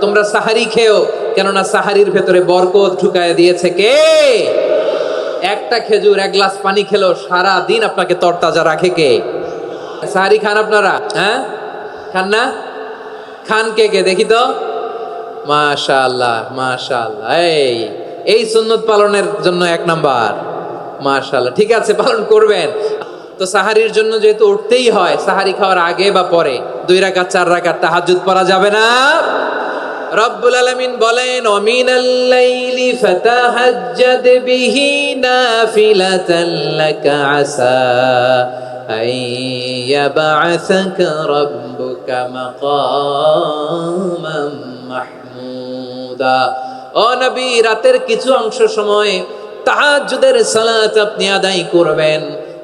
তোমরা সাহারি খেও, কেননা সাহারির ভেতরে বরকত ঢুকায় দিয়েছে কে? একটা খেজুর, এক গ্লাস পানি খেলো সারা দিন আপনাকে তরতাজা রাখে কে? সাহারি খান আপনারা হ্যাঁ? খান না? খান কে কে? দেখি তো। মাশাআল্লাহ মাশাআল্লাহ, এই এই সুন্নত পালনের জন্য এক নাম্বার। মাশাআল্লাহ, ঠিক আছে, পালন করবেন। তো সাহারির জন্য যেহেতু উঠতেই হয়, সাহারি খাওয়ার আগে বা পরে। দুই রাকাত, চার রাকাত তাহাজ্জুদ পড়া যাবে না। রব্বুল আলামিন বলেন, অমিনাল লাইলি ফাতাহাজ্জাদ বিহি নাফিলাতান লাকা আসা আইয়াবা'আসাকা রাব্বুকা মাকামান মাহমুদা। ও নবী, রাতের কিছু অংশ সময় তাহাজ্জুদের সালাত আপনি আদায় করবেন।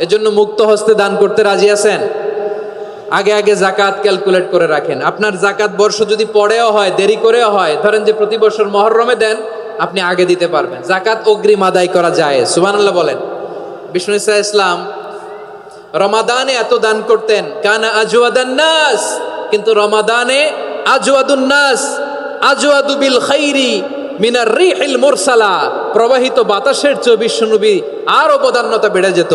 এজন্য মুক্ত হস্তে দান করতে রাজি আছেন? আগে আগে জাকাত ক্যালকুলেট করে রাখেন। আপনার জাকাত বর্ষ যদি পড়েও হয়, দেরি করেও হয়, ধরেন যে প্রতি বছর মহরমে দেন, আপনি আগে দিতে পারবেন। জাকাত অগ্রিম আদায় করা যায়। সুবহানাল্লাহ বলেন। বিষ্ণু ইসা ইসলাম, রমাদানে এত দান করতেন, কানা আজওয়াদান নাস, কিন্তু রমাদানে আজওয়াদুন নাস, আজওয়াদু বিল খাইরি মিনার রিহিল মুরসালা, প্রবাহিত বাতাসের চেয়ে বিশ্বনবী আরও প্রধান্যতা বেড়ে যেত।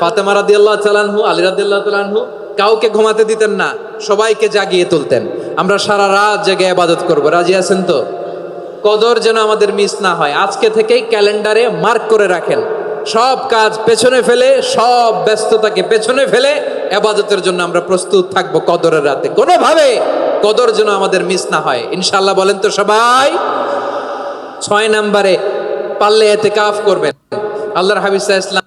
ফাতেমা রাদিয়াল্লাহু তাআলাহু আলী তাআলাহু কাউকে ঘুমাতে দিতেন না, সবাইকে জাগিয়ে তুলতেন। আমরা সারা রাত জেগে ইবাদত করব, রাজি আছেন তো? কদর যেন আমাদের মিস না হয়। আজকে থেকেই ক্যালেন্ডারে মার্ক করে রাখেন। সব কাজ পেছনে ফেলে, সব ব্যস্ততাকে পেছনে ফেলে আবাদতের জন্য আমরা প্রস্তুত থাকব কদরের রাতে। কোনোভাবে কদর যেন আমাদের মিস না হয়। ইনশাল্লাহ বলেন তো সবাই, ছয় নম্বরে পারলে এতে কাফ করবেন। আল্লাহর হাবিজ ইসলাম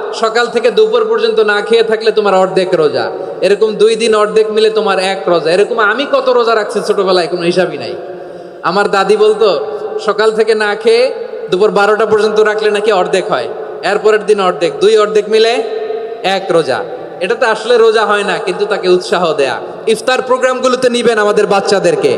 সকাল থেকে দুপুর পর্যন্ত না খেয়ে থাকলে তোমার অর্ধেক রোজা। এরকম দুই দিন অর্ধেক মিলে তোমার এক রোজা। এরকম আমি কত রোজা রাখছি ছোটবেলায়, কোনো হিসাবই নাই। আমার দাদি বলতো, সকাল থেকে না খেয়ে দুপুর বারোটা পর্যন্ত রাখলে নাকি অর্ধেক হয়। এরপরের দিন অর্ধেক, দুই অর্ধেক মিলে এক রোজা। এটা তো আসলে রোজা হয় না, কিন্তু তাকে উৎসাহ দেয়া। ইফতার প্রোগ্রামগুলোতে নিবেন আমাদের বাচ্চাদেরকে।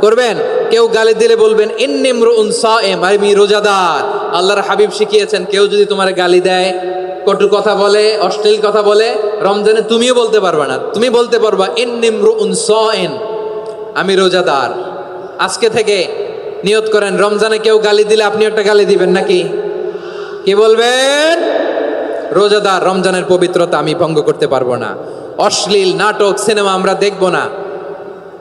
করবেন? কেউ গালি দিলে বলবেন ইন্নিমরু উনসা এম আমি রোজাদার। আল্লাহর হাবিব শিখিয়েছেন, কেউ যদি তোমার গালি দেয়, কটু কথা বলে, অশ্লীল কথা বলে, রমজানে তুমিও বলতে পারবে না। তুমি বলতে পারবা ইন নিমরু উন এন আমি রোজাদার। আজকে থেকে নিয়ত করেন, রমজানে কেউ গালি দিলে আপনি একটা গালি দিবেন নাকি? কি বলবেন? রোজাদার, রমজানের পবিত্রতা আমি ভঙ্গ করতে পারব না। অশ্লীল নাটক, সিনেমা আমরা দেখব না।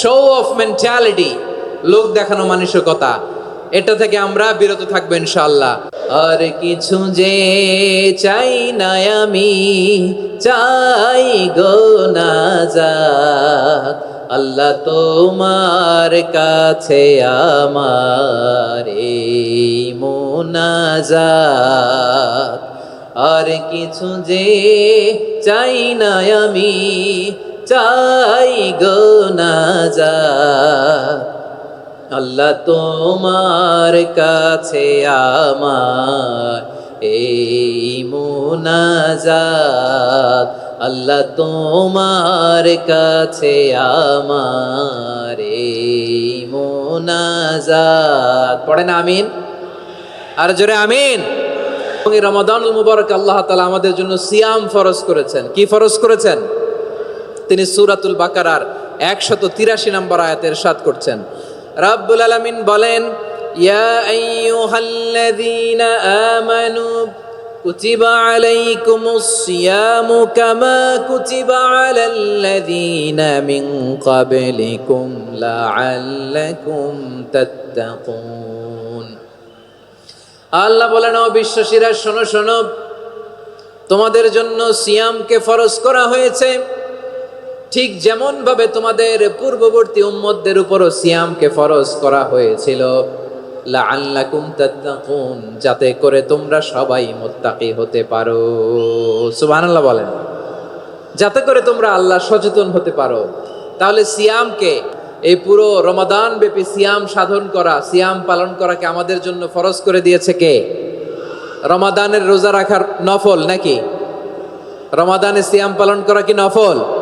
শো অফ মেন্টালিটি লোক দেখানো মানসিকতা। এটা থেকে আমরা বিরত থাকব ইনশাআল্লাহ। আর কিছু যে চাই না আমি, চাই গো না আল্লাহ তোমার কাছে আমার এই আর কিছু যে চাই না আমি চাই গো না যা। আল্লাহ তোমার কাছে আমার এই মুনাজাত। আল্লাহ তোমার কাছে আমার এই মুনাজাত। পড়েন আমিন? আর জোরে আমিন। রমাদানুল মুবারক আল্লাহ তালা আমাদের জন্য সিয়াম ফরজ করেছেন। কি ফরজ করেছেন? তিনি সূরাতুল বাকারার একশত তিরাশি নম্বর আয়াতের সাত করছেন রাব্বুল আলামিন বলেন ইয়া আইয়ুহাল্লাযীনা আমানু كتب عليكم الصيام كما كتب على الذين من قبلكم لعلكم تتقون আল্লাহ বলেন ও বিশ্বাসীরা শোনো শোনো তোমাদের জন্য সিয়ামকে ফরজ করা হয়েছে ঠিক যেমন ভাবে তোমাদের পূর্ববর্তী উম্মতদের উপরও সিয়ামকে ফরজ করা হয়েছিল। যাতে করে তোমরা সবাই মুত্তাকি হতে পারো। সুবহানাল্লাহ বলেন। যাতে করে তোমরা আল্লাহ সচেতন হতে পারো। তাহলে সিয়ামকে, এই পুরো রমাদান ব্যাপী সিয়াম সাধন করা, সিয়াম পালন করাকে আমাদের জন্য ফরজ করে দিয়েছে কে? রমাদানের রোজা রাখার নফল নাকি? রমাদানে সিয়াম পালন করা কি নফল?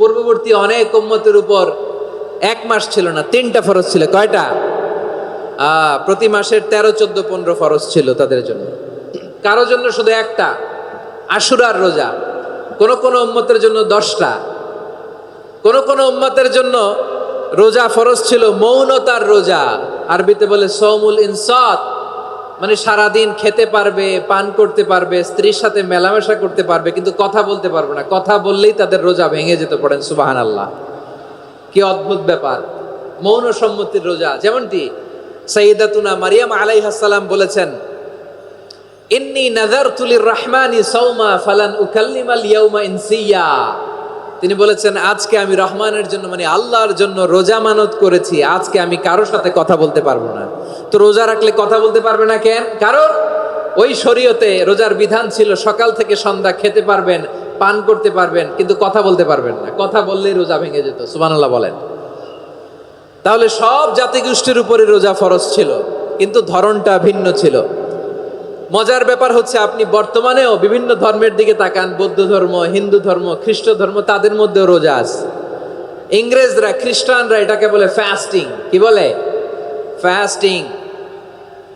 পূর্ববর্তী অনেক উম্মতের উপর এক মাস ছিল না, তিনটা ফরজ ছিল, কয়টা? প্রতি মাসের তেরো, চোদ্দ, পনেরো ফরজ ছিল তাদের জন্য। কারও জন্য শুধু একটা, আশুরার রোজা। কোন কোন উম্মতের জন্য দশটা। কোন কোন উম্মতের জন্য রোজা ফরজ ছিল মৌনতার রোজা। আরবিতে বলে সৌমুল ইনসাত। মানে সারাদিন খেতে পারবে, পান করতে পারবে, স্ত্রীর সাথে মেলামেশা করতে পারবে, কিন্তু কথা বলতে পারবে না। কথা বললেই তাদের রোজা ভেঙে যেতে পারেন সুবাহান আল্লাহ কি অদ্ভুত ব্যাপার। মৌন সম্মতির রোজা, যেমনটি সঈদাতুনা মারিয়াম আলাইহাসাল্লাম বলেছেন, ইন্নি নাজার তুলির রহমানি সৌমা ফালান উকাল্লিমাল ইয়াউমা ইনসিয়া তিনি বলেছেন, আজকে আমি রহমানের জন্য মানে আল্লাহর জন্য রোজা মানত করেছি, আজকে আমি কারোর সাথে কথা বলতে পারব না। তো রোজা রাখলে কথা বলতে পারবে না কেন? কারণ ওই শরীয়তে রোজার বিধান ছিল সকাল থেকে সন্ধ্যা খেতে পারবেন, পান করতে পারবেন, কিন্তু কথা বলতে পারবেন না। কথা বললেই রোজা ভেঙে যেত, সুবহানাল্লাহ বলেন। তাহলে সব জাতিগোষ্ঠীর উপরে রোজা ফরজ ছিল, কিন্তু ধরনটা ভিন্ন ছিল। মজার ব্যাপার হচ্ছে আপনি বর্তমানেও বিভিন্ন ধর্মের দিকে তাকান, বৌদ্ধ ধর্ম, হিন্দু ধর্ম, খ্রিস্ট ধর্ম, তাদের মধ্যেও রোজা আছে। ইংরেজরা, খ্রিস্টানরা এটাকে বলে ফ্যাস্টিং কি বলে? ফাস্টিং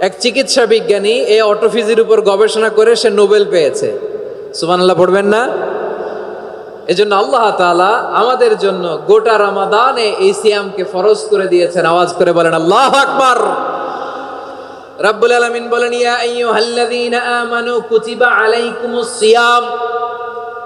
এক চিকিৎসা বিজ্ঞানী এই অটোফিজির উপর গবেষণা করে সে নোবেল পেয়েছে। সুবহানাল্লাহ, পড়বেন না? এজন্য আল্লাহ তাআলা আমাদের জন্য গোটা রমাদানে এই সিয়ামকে ফরজ করে দিয়েছেন। আওয়াজ করে বলেন, আল্লাহ আকবার! রাব্বুল আলামিন বলেন, ইয়া আইয়ুহাল্লাযীনা আমানু কুতিবা আলাইকুমুস সিয়াম।